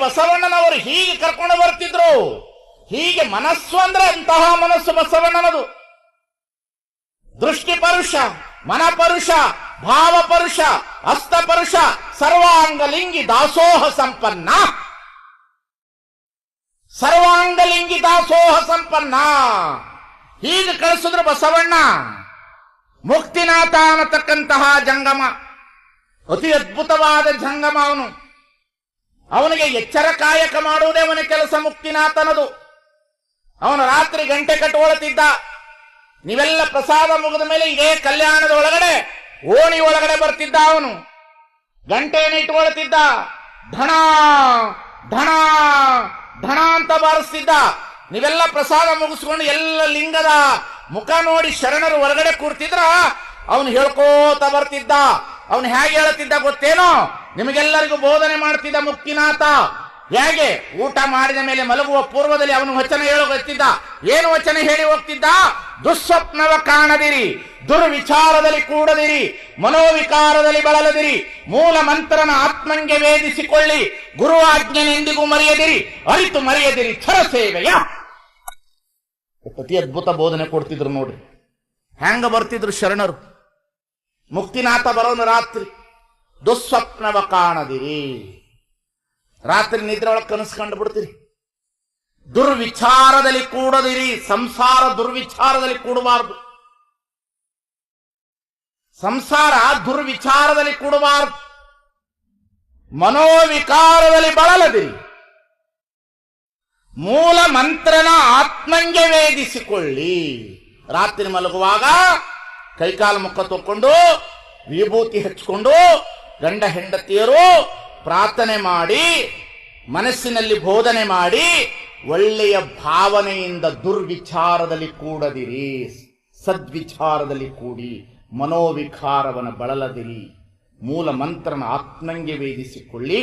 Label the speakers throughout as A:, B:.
A: ಬಸವಣ್ಣನವರು ಹೀಗೆ ಕರ್ಕೊಂಡು ಬರ್ತಿದ್ರು. ಹೀಗೆ ಮನಸ್ಸು ಅಂದ್ರೆ ಅಂತಹ ಮನಸ್ಸು ಬಸವಣ್ಣನದು. ದೃಷ್ಟಿ ಪರುಷ, ಮನ ಪರುಷ, ಭಾವ ಪರುಷ ಹಸ್ತ ಪರುಷ, ಸರ್ವಾಂಗಲಿಂಗಿ ದಾಸೋಹ ಸಂಪನ್ನ. ಸರ್ವಾಂಗಲಿಂಗಿ ದಾಸೋಹ ಸಂಪನ್ನ. ಹೀಗೆ ಕಳಿಸಿದ್ರು ಬಸವಣ್ಣ. ಮುಕ್ತಿನಾಥ ಅನ್ನತಕ್ಕಂತಹ ಜಂಗಮ. ಅತಿ ಅದ್ಭುತವಾದ ಜಂಗಮ ಅವನು. ಅವನಿಗೆ ಎಚ್ಚರ ಕಾಯಕ ಮಾಡುವುದೇ ಅವನ ಕೆಲಸ ಮುಕ್ತಿನಾಥನದು. ಅವನು ರಾತ್ರಿ ಗಂಟೆ ಕಟ್ಟುಕೊಳ್ತಿದ್ದ ನೀವೆಲ್ಲ ಪ್ರಸಾದ ಮುಗಿದ ಮೇಲೆ ಇದೇ ಕಲ್ಯಾಣದ ಒಳಗಡೆ, ಓಣಿ ಒಳಗಡೆ ಬರ್ತಿದ್ದ ಅವನು. ಗಂಟೆಯನ್ನು ಇಟ್ಕೊಳ್ತಿದ್ದ ಧಣ ಧಣ ಧಣ ಅಂತ ಬಾರಿಸ್ತಿದ್ದ. ನೀವೆಲ್ಲ ಪ್ರಸಾದ ಮುಗಿಸ್ಕೊಂಡು ಎಲ್ಲ ಲಿಂಗದ ಮುಖ ನೋಡಿ ಶರಣರು ಹೊರಗಡೆ ಕೂರ್ತಿದ್ರ, ಅವನು ಹೇಳ್ಕೋತ ಬರ್ತಿದ್ದ. ಅವನು ಹೇಗೆ ಹೇಳುತ್ತಿದ್ದ ಗೊತ್ತೇನೋ? ನಿಮಗೆಲ್ಲರಿಗೂ ಬೋಧನೆ ಮಾಡ್ತಿದ್ದ ಮುಕ್ತಿನಾಥ. ಹೇಗೆ? ಊಟ ಮಾಡಿದ ಮೇಲೆ ಮಲಗುವ ಪೂರ್ವದಲ್ಲಿ ಅವನು ವಚನ ಹೇಳೋ ಗೊತ್ತಿದ್ದ ಏನು ವಚನ ಹೇಳಿ ಹೋಗ್ತಿದ್ದ? ದುಸ್ವಪ್ನವ ಕಾಣದಿರಿ, ದುರ್ವಿಚಾರದಲ್ಲಿ ಕೂಡದಿರಿ, ಮನೋವಿಕಾರದಲ್ಲಿ ಬಳಲದಿರಿ, ಮೂಲ ಮಂತ್ರನ ಆತ್ಮಂಗೆ ವೇದಿಸಿಕೊಳ್ಳಿ ಗುರು ಆಜ್ಞೆನೆಂದಿಗೂ ಮರೆಯದಿರಿ, ಅರಿತು ಮರೆಯದಿರಿ, ಛರ ಸೇವೆಯ. ಅತಿ ಅದ್ಭುತ ಬೋಧನೆ ಕೊಡ್ತಿದ್ರು ನೋಡ್ರಿ. ಹೆಂಗ ಬರ್ತಿದ್ರು ಶರಣರು? ಮುಕ್ತಿನಾಥ ಬರೋನು ರಾತ್ರಿ. ದುಸ್ವಪ್ನವ ಕಾಣದಿರಿ. ರಾತ್ರಿ ನಿದ್ರೆ ಒಳಗೆ ಕನಸ್ಕೊಂಡು ಬಿಡ್ತೀರಿ. ದುರ್ವಿಚಾರದಲ್ಲಿ ಕೂಡದಿರಿ. ಸಂಸಾರ ದುರ್ವಿಚಾರದಲ್ಲಿ ಕೂಡಬಾರದು. ಸಂಸಾರ ದುರ್ವಿಚಾರದಲ್ಲಿ ಕೂಡಬಾರದು. ಮನೋವಿಕಾರದಲ್ಲಿ ಬಳಲದಿರಿ. ಮೂಲ ಮಂತ್ರನ ಆತ್ಮಂಗೆ ವೇದಿಸಿಕೊಳ್ಳಿ. ರಾತ್ರಿ ಮಲಗುವಾಗ ಕೈಕಾಲು ಮುಖ ತಕ್ಕೊಂಡು ವಿಭೂತಿ ಹಚ್ಕೊಂಡು ಗಂಡ ಹೆಂಡತಿಯರು ಪ್ರಾರ್ಥನೆ ಮಾಡಿ, ಮನಸ್ಸಿನಲ್ಲಿ ಬೋಧನೆ ಮಾಡಿ, ಒಳ್ಳೆಯ ಭಾವನೆಯಿಂದ ದುರ್ವಿಚಾರದಲ್ಲಿ ಕೂಡದಿರಿ, ಸದ್ವಿಚಾರದಲ್ಲಿ ಕೂಡಿ, ಮನೋವಿಕಾರವನ್ನು ಬಳಲದಿರಿ. ಮೂಲ ಮಂತ್ರನ ಆತ್ಮಂಗೆ ವೇದಿಸಿಕೊಳ್ಳಿ,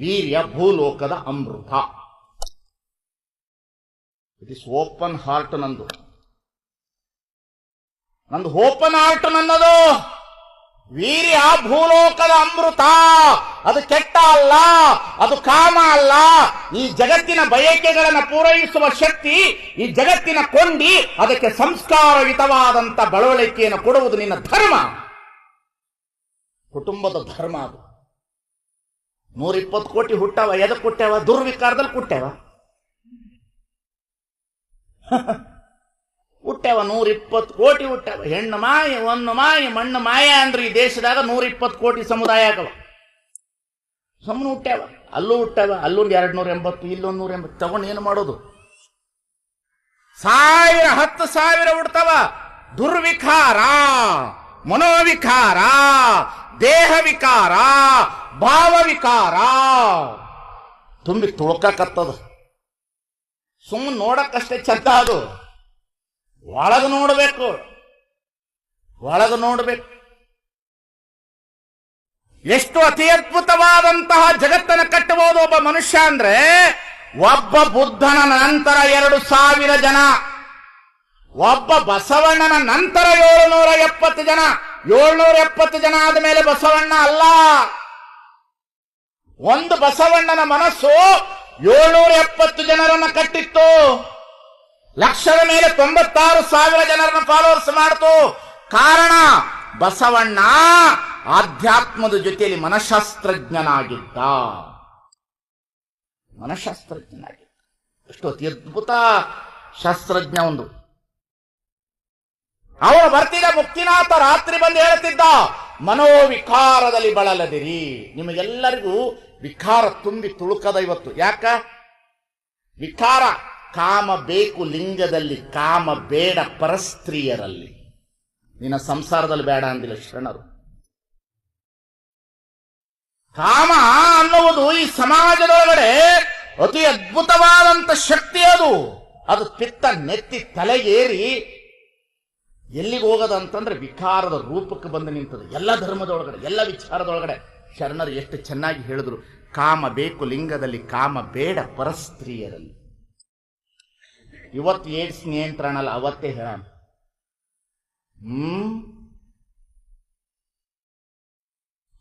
A: ವೀರ್ಯ ಭೂಲೋಕದ ಅಮೃತ. ಇಟ್ ಇಸ್ ಓಪನ್ ಹಾರ್ಟ್ ನಂದು. ನಂದು ಓಪನ್ ಹಾರ್ಟ್ ನನ್ನದು. ವೀರ್ಯ ಭೂಲೋಕದ ಅಮೃತ. ಅದು ಕೆಟ್ಟ ಅಲ್ಲ, ಅದು ಕಾಮ ಅಲ್ಲ. ಈ ಜಗತ್ತಿನ ಬಯಕೆಗಳನ್ನು ಪೂರೈಸುವ ಶಕ್ತಿ, ಈ ಜಗತ್ತಿನ ಕೊಂಡಿ, ಅದಕ್ಕೆ ಸಂಸ್ಕಾರಯುತವಾದಂತ ಬಳವಳಿಕೆಯನ್ನು ಕೊಡುವುದು ನಿನ್ನ ಧರ್ಮ. ಕುಟುಂಬದ ಧರ್ಮ ಅದು. ನೂರಿಪ್ಪತ್ತು ಕೋಟಿ ಹುಟ್ಟವ ಎದಕ್ಕೆ ಹುಟ್ಟ್ಯಾವ ದುರ್ವಿಕಾರದಲ್ಲಿ ಹುಟ್ಟ್ಯಾವ ಹುಟ್ಟ್ಯಾವ ನೂರಿಪ್ಪತ್ತು ಕೋಟಿ ಹುಟ್ಟ್ಯಾವ ಹೆಣ್ಣು ಮಾಯ, ಒಂದು ಮಾಯ, ಮಣ್ಣು ಮಾಯ ಅಂದ್ರೆ ಈ ದೇಶದಾಗ ನೂರಿಪ್ಪತ್ತು ಕೋಟಿ ಸಮುದಾಯ ಆಗವ. ಸುಮ್ಮನೆ ಹುಟ್ಟ್ಯಾವ ಅಲ್ಲೂ ಹುಟ್ಟ್ಯಾವ ಅಲ್ಲೊಂದು ಎರಡು ನೂರ ಎಂಬತ್ತು ಇಲ್ಲೊಂದು ನೂರ ಎಂಬತ್ತು ತಗೊಂಡು ಏನು ಮಾಡೋದು? ಸಾವಿರ, ಹತ್ತು ಸಾವಿರ ಹುಡ್ತಾವ. ದುರ್ವಿಕಾರ, ಮನೋವಿಕಾರ ದೇಹ ವಿಕಾರ ಭಾವ ವಿಕಾರ ತುಂಬಿ ತುಳ್ಕತ್ತದ ಸುಮ್ಮನೆ ನೋಡಕ್ಕಷ್ಟೇ ಚಂದ ಅದು. ಒಳಗ ನೋಡಬೇಕು. ಒಳಗೆ ನೋಡಬೇಕು. ಎಷ್ಟು ಅತಿ ಅದ್ಭುತವಾದಂತಹ ಜಗತ್ತನ್ನು ಕಟ್ಟಬಹುದು ಒಬ್ಬ ಮನುಷ್ಯ ಅಂದ್ರೆ ಒಬ್ಬ ಬುದ್ಧನ ನಂತರ ಎರಡು ಸಾವಿರ ಜನ, ಒಬ್ಬ ಬಸವಣ್ಣನ ನಂತರ ಏಳುನೂರ ಎಪ್ಪತ್ತು ಜನ, ಏಳ್ನೂರ ಎಪ್ಪತ್ತು ಜನ ಆದ ಮೇಲೆ ಬಸವಣ್ಣ ಅಲ್ಲ. ಒಂದು ಬಸವಣ್ಣನ ಮನಸ್ಸು ಏಳ್ನೂರ ಎಪ್ಪತ್ತು ಜನರನ್ನ ಕಟ್ಟಿತ್ತು. ಲಕ್ಷದ ಮೇಲೆ ತೊಂಬತ್ತಾರು ಸಾವಿರ ಜನರನ್ನು ಫಾಲೋವರ್ಸ್ ಮಾಡ್ತು. ಕಾರಣ, ಬಸವಣ್ಣ ಆಧ್ಯಾತ್ಮದ ಜೊತೆಯಲ್ಲಿ ಮನಃಶಾಸ್ತ್ರಜ್ಞನಾಗಿದ್ದ. ಮನಃಶಾಸ್ತ್ರಜ್ಞನಾಗಿದ್ದ. ಎಷ್ಟು ಅತಿ ಅದ್ಭುತ ಶಾಸ್ತ್ರಜ್ಞ ಒಂದು. ಅವನು ಬರ್ತಿದ್ದ ಮುಕ್ತಿನಾಥ ರಾತ್ರಿ ಬಂದು ಹೇಳುತ್ತಿದ್ದ, ಮನೋವಿಕಾರದಲ್ಲಿ ಬಳಲದಿರಿ. ನಿಮಗೆಲ್ಲರಿಗೂ ವಿಕಾರ ತುಂಬಿ ತುಳುಕದ ಇವತ್ತು. ಯಾಕ? ವಿಕಾರ. ಕಾಮ ಬೇಕು ಲಿಂಗದಲ್ಲಿ, ಕಾಮ ಬೇಡ ಪರಸ್ತ್ರೀಯರಲ್ಲಿ. ನಿನ್ನ ಸಂಸಾರದಲ್ಲಿ ಬೇಡ ಅಂದಿಲ್ಲ ಶರಣರು. ಕಾಮ ಅನ್ನುವುದು ಈ ಸಮಾಜದೊಳಗಡೆ ಅತಿ ಅದ್ಭುತವಾದಂಥ ಶಕ್ತಿ ಅದು. ಅದು ಪಿತ್ತ ನೆತ್ತಿ ತಲೆಗೇರಿ ಎಲ್ಲಿಗೆ ಹೋಗದಂತಂದ್ರೆ ವಿಕಾರದ ರೂಪಕ್ಕೆ ಬಂದು ನಿಂತದ. ಎಲ್ಲ ಧರ್ಮದೊಳಗಡೆ, ಎಲ್ಲ ವಿಚಾರದೊಳಗಡೆ. ಶರಣರು ಎಷ್ಟು ಚೆನ್ನಾಗಿ ಹೇಳಿದ್ರು, ಕಾಮ ಬೇಕು ಲಿಂಗದಲ್ಲಿ, ಕಾಮ ಬೇಡ ಪರಸ್ತ್ರೀಯರಲ್ಲಿ. ಇವತ್ತು ಏಡ್ಸ್ ನಿಯಂತ್ರಣ ಅಲ್ಲ ಅವತ್ತೇ ಹೇಳ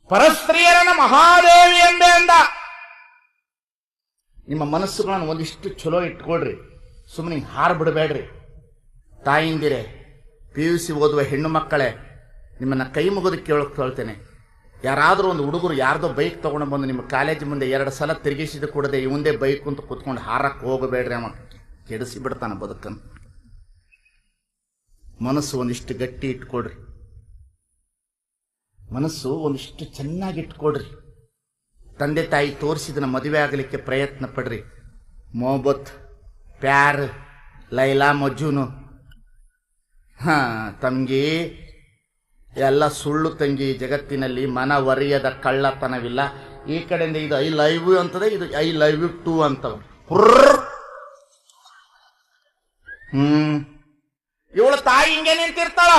A: ಪರಸ್ತ್ರೀಯರನ್ನ ಮಹಾದೇವಿ ಎಂದೇ ಅಂದ. ನಿಮ್ಮ ಮನಸ್ಸುಗಳನ್ನು ಒಂದಿಷ್ಟು ಚಲೋ ಇಟ್ಕೊಳ್ರಿ. ಸುಮ್ಮನೆ ಹಾರ ಬಿಡಬೇಡ್ರಿ. ತಾಯಿಂದಿರೆ, ಪಿ ಯು ಸಿ ಓದುವ ಹೆಣ್ಣು ಮಕ್ಕಳೇ, ನಿಮ್ಮನ್ನ ಕೈ ಮುಗಿದು ಕೇಳೋಕೆ ಕೇಳ್ತೇನೆ. ಯಾರಾದರೂ ಒಂದು ಹುಡುಗರು ಯಾರ್ದೋ ಬೈಕ್ ತಗೊಂಡು ಬಂದು ನಿಮ್ಮ ಕಾಲೇಜ್ ಮುಂದೆ ಎರಡು ಸಲ ತಿರುಗಿಸಿದ ಕೂಡದೆ ಇವಂದೇ ಬೈಕ್ ಅಂತ ಕುತ್ಕೊಂಡು ಹಾರಕ್ಕೆ ಹೋಗಬೇಡ್ರಿ ಅವ. ಕೆಡಿಸಿ ಬಿಡ್ತಾನೆ ಬದುಕನ್ನು. ಮನಸ್ಸು ಒಂದಿಷ್ಟು ಗಟ್ಟಿ ಇಟ್ಕೊಡ್ರಿ ಮನಸ್ಸು ಒಂದಿಷ್ಟು ಚೆನ್ನಾಗಿ ಇಟ್ಕೊಡ್ರಿ ತಂದೆ ತಾಯಿ ತೋರಿಸಿದನ ಮದುವೆ ಆಗಲಿಕ್ಕೆ ಪ್ರಯತ್ನ ಪಡ್ರಿ. ಮೊಹಬತ್ ಪ್ಯಾರ್, ಲೈಲಾ ಮಜ್ಜುನು ಹಾ, ತಂಗಿ, ಎಲ್ಲ ಸುಳ್ಳು ತಂಗಿ ಜಗತ್ತಿನಲ್ಲಿ ಮನ ಮನವರಿಯದ ಕಳ್ಳತನವಿಲ್ಲ. ಈ ಕಡೆಯಿಂದ ಇದು ಐ ಲೈವ್ ಅಂತದೆ, ಇದು ಐ ಲೈವ್ ಯು ಟೂ ಅಂತವ ಹುರ್ರ್. ಹ್ಮ್. ಇವಳು ತಾಯಿ ಹಿಂಗೆ ನಿಂತಿರ್ತಾಳ.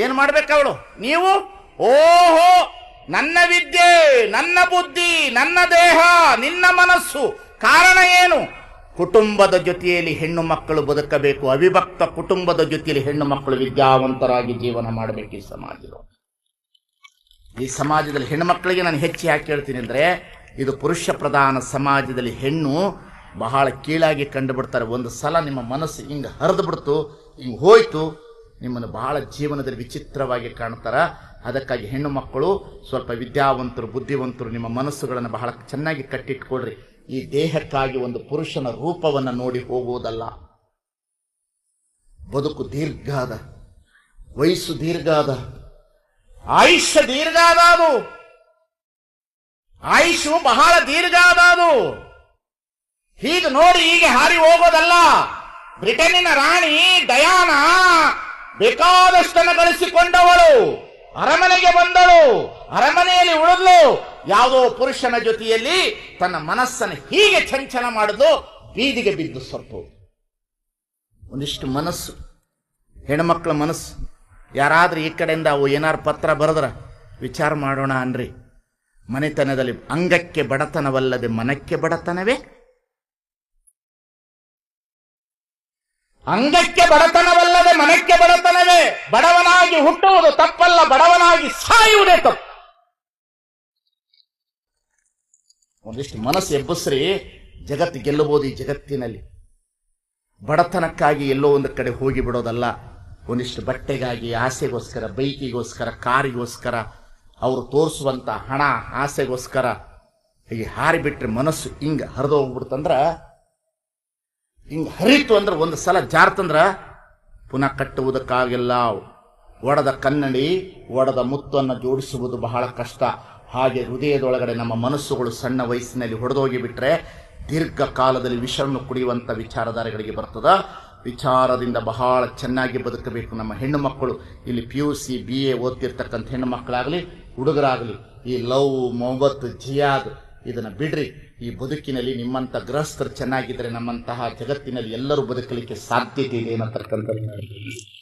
A: ಏನ್ ಮಾಡ್ಬೇಕವಳು ನೀವು? ಓಹೋ, ನನ್ನ ವಿದ್ಯೆ, ನನ್ನ ಬುದ್ಧಿ, ನನ್ನ ದೇಹ, ನಿನ್ನ ಮನಸ್ಸು. ಕಾರಣ ಏನು? ಕುಟುಂಬದ ಜೊತೆಯಲ್ಲಿ ಹೆಣ್ಣು ಮಕ್ಕಳು ಬದುಕಬೇಕು. ಅವಿಭಕ್ತ ಕುಟುಂಬದ ಜೊತೆಯಲ್ಲಿ ಹೆಣ್ಣು ಮಕ್ಕಳು ವಿದ್ಯಾವಂತರಾಗಿ ಜೀವನ ಮಾಡಬೇಕು ಈ ಸಮಾಜದಲ್ಲಿ ಈ ಸಮಾಜದಲ್ಲಿ ಹೆಣ್ಣು ಮಕ್ಕಳಿಗೆ ನಾನು ಹೆಚ್ಚು ಯಾಕೆ ಹೇಳ್ತೀನಿ ಅಂದ್ರೆ, ಇದು ಪುರುಷ ಪ್ರಧಾನ ಸಮಾಜದಲ್ಲಿ ಹೆಣ್ಣು ಬಹಳ ಕೀಳಾಗಿ ಕಂಡು ಬಿಡ್ತಾರೆ ಒಂದು ಸಲ ನಿಮ್ಮ ಮನಸ್ಸು ಹಿಂಗೆ ಹರಿದು ಬಿಡ್ತು, ಹಿಂಗೆ ಹೋಯ್ತು, ನಿಮ್ಮನ್ನು ಬಹಳ ಜೀವನದಲ್ಲಿ ವಿಚಿತ್ರವಾಗಿ ಕಾಣ್ತಾರೆ. ಅದಕ್ಕಾಗಿ ಹೆಣ್ಣು ಮಕ್ಕಳು ಸ್ವಲ್ಪ ವಿದ್ಯಾವಂತರು, ಬುದ್ಧಿವಂತರು ನಿಮ್ಮ ಮನಸ್ಸುಗಳನ್ನು ಬಹಳ ಚೆನ್ನಾಗಿ ಕಟ್ಟಿಟ್ಕೊಳ್ರಿ. ಈ ದೇಹಕ್ಕಾಗಿ ಒಂದು ಪುರುಷನ ರೂಪವನ್ನು ನೋಡಿ ಹೋಗುವುದಲ್ಲ. ಬದುಕು ದೀರ್ಘ ಅದ ವಯಸ್ಸು ದೀರ್ಘ ಅದ ಆಯುಷ್ಯ ದೀರ್ಘ ಆಯುಷು ಬಹಳ ದೀರ್ಘ ಅದ ಅದು. ಹೀಗೆ ನೋಡಿ ಹೀಗೆ ಹಾರಿ ಹೋಗೋದಲ್ಲ. ಬ್ರಿಟನ್ನಿನ ರಾಣಿ ಡಯಾನ ಬೇಕಾದಷ್ಟನ್ನು ಗಳಿಸಿಕೊಂಡವಳು ಅರಮನೆಗೆ ಬಂದಳು. ಅರಮನೆಯಲ್ಲಿ ಉಳಿದ್ಲು. ಯಾವುದೋ ಪುರುಷನ ಜೊತೆಯಲ್ಲಿ ತನ್ನ ಮನಸ್ಸನ್ನು ಹೀಗೆ ಚಂಚಲ ಮಾಡಿದ್ಲು. ಬೀದಿಗೆ ಬಿದ್ದು ಸ್ವಲ್ಪ ಒಂದಿಷ್ಟು ಮನಸ್ಸು, ಹೆಣ್ಮಕ್ಳ ಮನಸ್ಸು. ಯಾರಾದ್ರೂ ಈ ಕಡೆಯಿಂದ ಅವು ಏನಾರು ಪತ್ರ ಬರೆದ್ರ ವಿಚಾರ ಮಾಡೋಣ ಅನ್ರಿ. ಮನೆತನದಲ್ಲಿ ಅಂಗಕ್ಕೆ ಬಡತನವಲ್ಲದೆ ಮನಕ್ಕೆ ಬಡತನವೇ? ಅಂಗಕ್ಕೆ ಬಡತನವಲ್ಲದೆ ಮನಕ್ಕೆ ಬಡತನವೇ? ಬಡವನಾಗಿ ಹುಟ್ಟುವುದು ತಪ್ಪಲ್ಲ, ಬಡವನಾಗಿ ಸಾಯುವುದೇ ತಪ್ಪು. ಒಂದಿಷ್ಟು ಮನಸ್ಸು ಎಬ್ಬಸ್ರಿ, ಜಗತ್ತು ಗೆಲ್ಲಬಹುದು ಈ ಜಗತ್ತಿನಲ್ಲಿ. ಬಡತನಕ್ಕಾಗಿ ಎಲ್ಲೋ ಒಂದು ಕಡೆ ಹೋಗಿ ಬಿಡೋದಲ್ಲ, ಒಂದಿಷ್ಟು ಬಟ್ಟೆಗಾಗಿ, ಆಸೆಗೋಸ್ಕರ, ಬೈಕಿಗೋಸ್ಕರ, ಕಾರಿಗೋಸ್ಕರ, ಅವರು ತೋರಿಸುವಂತ ಹಣ, ಆಸೆಗೋಸ್ಕರ, ಹೀಗೆ ಹಾರಿಬಿಟ್ರೆ ಮನಸ್ಸು ಹಿಂಗ ಹರಿದು ಹೋಗ್ಬಿಡ್ತಂದ್ರ ಹಿಂಗ ಹರಿತು ಅಂದ್ರೆ ಒಂದು ಸಲ ಜಾರ್ತಂದ್ರ ಪುನಃ ಕಟ್ಟುವುದಕ್ಕಾಗಿಲ್ಲ. ಒಡದ ಕನ್ನಡಿ, ಒಡದ ಮುತ್ತನ್ನು ಜೋಡಿಸುವುದು ಬಹಳ ಕಷ್ಟ. ಹಾಗೆ ಹೃದಯದೊಳಗಡೆ ನಮ್ಮ ಮನಸ್ಸುಗಳು ಸಣ್ಣ ವಯಸ್ಸಿನಲ್ಲಿ ಹೊಡೆದೋಗಿ ಬಿಟ್ಟರೆ ದೀರ್ಘ ಕಾಲದಲ್ಲಿ ವಿಷವನ್ನು ಕುಡಿಯುವಂಥ ವಿಚಾರಧಾರೆಗಳಿಗೆ ಬರ್ತದ. ವಿಚಾರದಿಂದ ಬಹಳ ಚೆನ್ನಾಗಿ ಬದುಕಬೇಕು ನಮ್ಮ ಹೆಣ್ಣು ಮಕ್ಕಳು. ಇಲ್ಲಿ P U C B A ಓದ್ತಿರ್ತಕ್ಕಂಥ ಹೆಣ್ಣು ಮಕ್ಕಳಾಗಲಿ, ಹುಡುಗರಾಗಲಿ, ಈ ಲವ್ ಮೊಹಬತ್ ಜಿಯಾದ್ ಇದನ್ನು ಬಿಡ್ರಿ. ಈ ಬದುಕಿನಲ್ಲಿ ನಿಮ್ಮಂತ ಗೃಹಸ್ಥರು ಚೆನ್ನಾಗಿದ್ದರೆ ನಮ್ಮಂತಹ ಜಗತ್ತಿನಲ್ಲಿ ಎಲ್ಲರೂ ಬದುಕಲಿಕ್ಕೆ ಸಾಧ್ಯತೆ ಇದೆ ಅನ್ನತಕ್ಕಂಥದ್ದು.